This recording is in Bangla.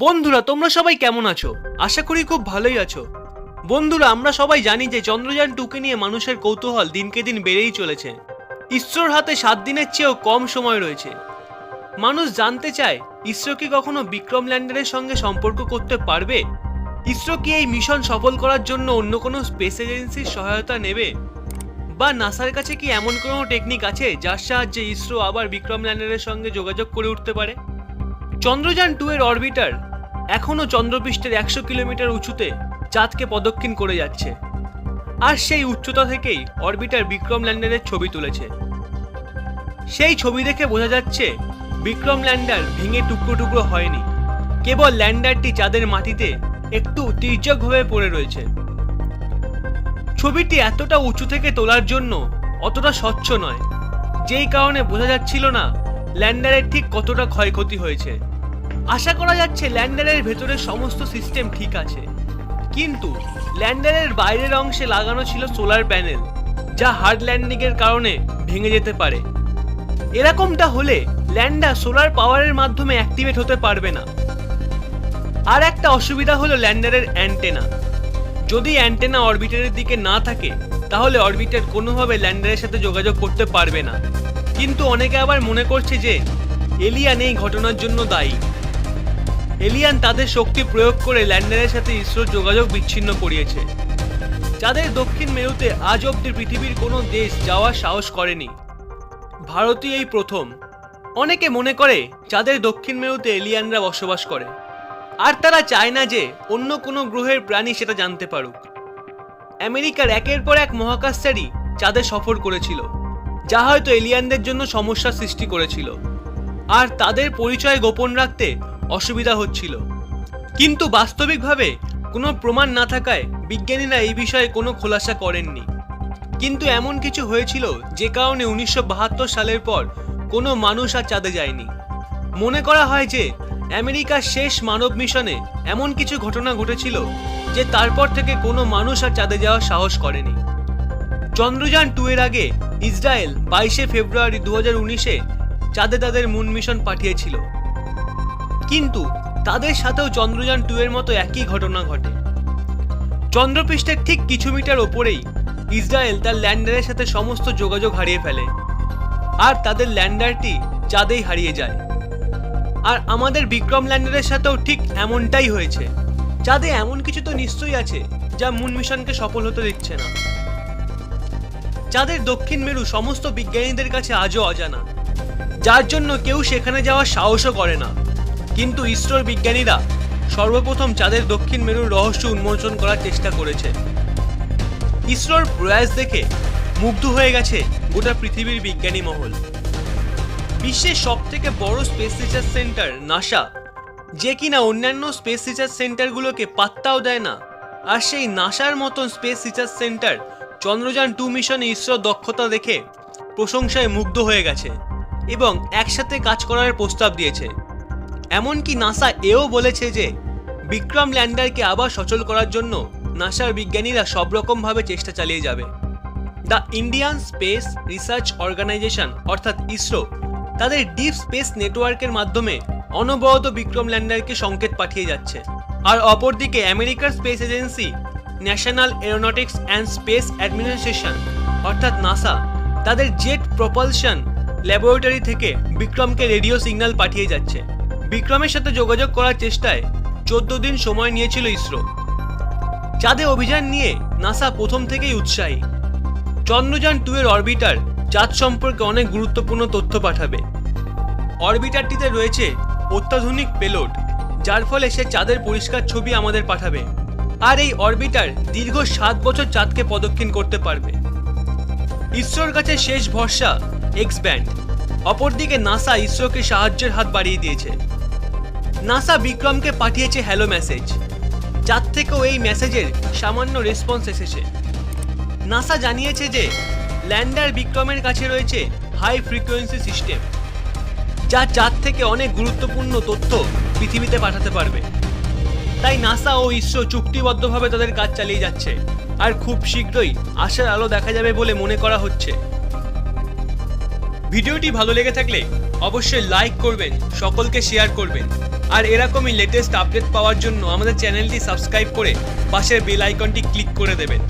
বন্ধুরা, তোমরা সবাই কেমন আছো? আশা করি খুব ভালোই আছো। বন্ধুরা, আমরা সবাই জানি যে চন্দ্রযান টুকে নিয়ে মানুষের কৌতূহল দিনকে দিন বেড়েই চলেছে। ইসরোর হাতে সাত দিনের চেয়েও কম সময় রয়েছে। মানুষ জানতে চায়, ইসরো কি কখনো বিক্রম ল্যান্ডারের সঙ্গে সম্পর্ক করতে পারবে? ইসরো কি এই মিশন সফল করার জন্য অন্য কোনো স্পেস এজেন্সির সহায়তা নেবে? বা নাসার কাছে কি এমন কোনো টেকনিক আছে যার সাহায্যে ইসরো আবার বিক্রম ল্যান্ডারের সঙ্গে যোগাযোগ করে উঠতে পারে? চন্দ্রযান টু এর অরবিটার এখনও চন্দ্রপৃষ্ঠের একশো কিলোমিটার উঁচুতে চাঁদকে প্রদক্ষিণ করে যাচ্ছে। আর সেই উচ্চতা থেকেই অরবিটার বিক্রম ল্যান্ডারের ছবি তুলেছে। সেই ছবি দেখে বোঝা যাচ্ছে বিক্রম ল্যান্ডার ভেঙে টুকরো টুকরো হয়নি। কেবল ল্যান্ডারটি চাঁদের মাটিতে একটু তির্যকভাবে পড়ে রয়েছে। ছবিটি এতটা উঁচু থেকে তোলার জন্য অতটা স্বচ্ছ নয়, যেই কারণে বোঝা যাচ্ছিল না ল্যান্ডারের ঠিক কতটা ক্ষয়ক্ষতি হয়েছে। আশা করা যাচ্ছে ল্যান্ডারের ভেতরের সমস্ত সিস্টেম ঠিক আছে। কিন্তু ল্যান্ডারের বাইরের অংশে লাগানো ছিল সোলার প্যানেল, যা হার্ড ল্যান্ডিং এর কারণে ভেঙে যেতে পারে। এরকমটা হলে ল্যান্ডার সোলার পাওয়ারের মাধ্যমে অ্যাক্টিভেট হতে পারবে না। আর একটা অসুবিধা হলো ল্যান্ডারের অ্যান্টেনা। যদি অ্যান্টেনা অরবিটারের দিকে না থাকে, তাহলে অরবিটার কোনোভাবে ল্যান্ডারের সাথে যোগাযোগ করতে পারবে না। কিন্তু অনেকে আবার মনে করছে যে এলিয়ান এই ঘটনার জন্য দায়ী। এলিয়ান তাদের শক্তি প্রয়োগ করে ল্যান্ডারের সাথে ইসরোর যোগাযোগ বিচ্ছিন্ন করিয়েছে। যাদের দক্ষিণ মেরুতে আজ অব্দি পৃথিবীর কোনো দেশ যাওয়ার সাহস করেনি। ভারতই এই প্রথম। অনেকে মনে করে যাদের দক্ষিণ মেরুতে এলিয়ানরা বসবাস করে। আর তারা চায় না যে অন্য কোনো গ্রহের প্রাণী সেটা জানতে পারুক। আমেরিকার একের পর এক মহাকাশচারী চাঁদে সফর করেছিল, যা হয়তো এলিয়ানদের জন্য সমস্যার সৃষ্টি করেছিল। আর তাদের পরিচয় গোপন রাখতে অসুবিধা হচ্ছিল। কিন্তু বাস্তবিকভাবে কোনো প্রমাণ না থাকায় বিজ্ঞানীরা এই বিষয়ে কোনো খোলাসা করেননি। কিন্তু এমন কিছু হয়েছিল যে কারণে উনিশশো বাহাত্তর সালের পর কোনো মানুষ আর চাঁদে যায়নি। মনে করা হয় যে আমেরিকার শেষ মানব মিশনে এমন কিছু ঘটনা ঘটেছিল যে তারপর থেকে কোনো মানুষ আর চাঁদে যাওয়ার সাহস করেনি। চন্দ্রযান টু এর আগে ইসরায়েল বাইশে ফেব্রুয়ারি দু হাজার উনিশে চাঁদে তাদের মুন মিশন পাঠিয়েছিল। কিন্তু তাদের সাথেও চন্দ্রযান টু এর মতো একই ঘটনা ঘটে। চন্দ্রপৃষ্ঠের ঠিক কিছু মিটার ওপরেই ইসরায়েল তার ল্যান্ডারের সাথে সমস্ত যোগাযোগ হারিয়ে ফেলে। আর তাদের ল্যান্ডারটি চাঁদেই হারিয়ে যায়। আর আমাদের বিক্রম ল্যান্ডারের সাথেও ঠিক এমনটাই হয়েছে। চাঁদে এমন কিছু তো নিশ্চয়ই আছে যা মুন মিশনকে সফল হতে দিচ্ছে না। চাঁদের দক্ষিণ মেরু সমস্ত বিজ্ঞানীদের কাছে আজও অজানা। যার জন্য কেউ সেখানে যাওয়ার সাহসও করে না। কিন্তু ইসরোর বিজ্ঞানীরা সর্বপ্রথম চাঁদের দক্ষিণ মেরুর রহস্য উন্মোচন করার চেষ্টা করেছে। ইসরোর প্রয়াস দেখে মুগ্ধ হয়ে গেছে গোটা পৃথিবীর বিজ্ঞানী মহল। বিশ্বের সব থেকে বড় স্পেস রিসার্চ সেন্টার নাসা, যে কিনা অন্যান্য স্পেস রিসার্চ সেন্টারগুলোকে পাত্তাও দেয় না, আর সেই নাসার মতন space research centre Chandrayaan two মিশনে ইসরোর দক্ষতা দেখে প্রশংসায় মুগ্ধ হয়ে গেছে এবং একসাথে কাজ করার প্রস্তাব দিয়েছে। এমনকি নাসা এও বলেছে যে, বিক্রম ল্যান্ডারকে আবার সচল করার জন্য নাসার বিজ্ঞানীরা সব রকমভাবে চেষ্টা চালিয়ে যাবে। The Indian Space Research Organisation, অর্থাৎ ইসরো, তাদের ডিপ স্পেস নেটওয়ার্কের মাধ্যমে অনবরত বিক্রম ল্যান্ডারকে সংকেত পাঠিয়ে যাচ্ছে। আর অপরদিকে আমেরিকার space agency, National Aeronautics and Space Administration, অর্থাৎ নাসা, তাদের জেট প্রপালশন ল্যাবরেটরি থেকে বিক্রমকে রেডিও সিগন্যাল পাঠিয়ে যাচ্ছে। বিক্রমের সাথে যোগাযোগ করার চেষ্টায় চোদ্দ দিন সময় নিয়েছিল ইসরো। চাঁদে অভিযান নিয়ে নাসা প্রথম থেকেই উৎসাহী। চন্দ্রযান টু এর অরবিটার চাঁদ সম্পর্কে অনেক গুরুত্বপূর্ণ তথ্য পাঠাবে। অরবিটারটিতে রয়েছে অত্যাধুনিক পেলোড, যার ফলে সে চাঁদের পরিষ্কার ছবি আমাদের পাঠাবে আর এই অরবিটার দীর্ঘ সাত বছর চাঁদকে প্রদক্ষিণ করতে পারবে। ইসরোর কাছে শেষ ভরসা এক্স ব্যান্ড অপরদিকে নাসা ইসরোকে সাহায্যের হাত বাড়িয়ে দিয়েছে। নাসা বিক্রমকে পাঠিয়েছে হ্যালো মেসেজ যার থেকেও এই মেসেজের সামান্য রেসপন্স এসেছে। নাসা জানিয়েছে যে ল্যান্ডার বিক্রমের কাছে রয়েছে হাই ফ্রিকোয়েন্সি সিস্টেম যা চাঁদ থেকে অনেক গুরুত্বপূর্ণ তথ্য পৃথিবীতে পাঠাতে পারবে। তাই নাসা ও ইসরো চুক্তিবদ্ধভাবে তাদের কাজ চালিয়ে যাচ্ছে, আর খুব শীঘ্রই আশার আলো দেখা যাবে বলে মনে করা হচ্ছে। ভিডিওটি ভালো লেগে থাকলে অবশ্যই লাইক করবেন, সকলকে শেয়ার করবেন। আর এরকমই লেটেস্ট আপডেট পাওয়ার জন্য আমাদের চ্যানেলটি সাবস্ক্রাইব করে পাশের বেল আইকনটি ক্লিক করে দেবেন।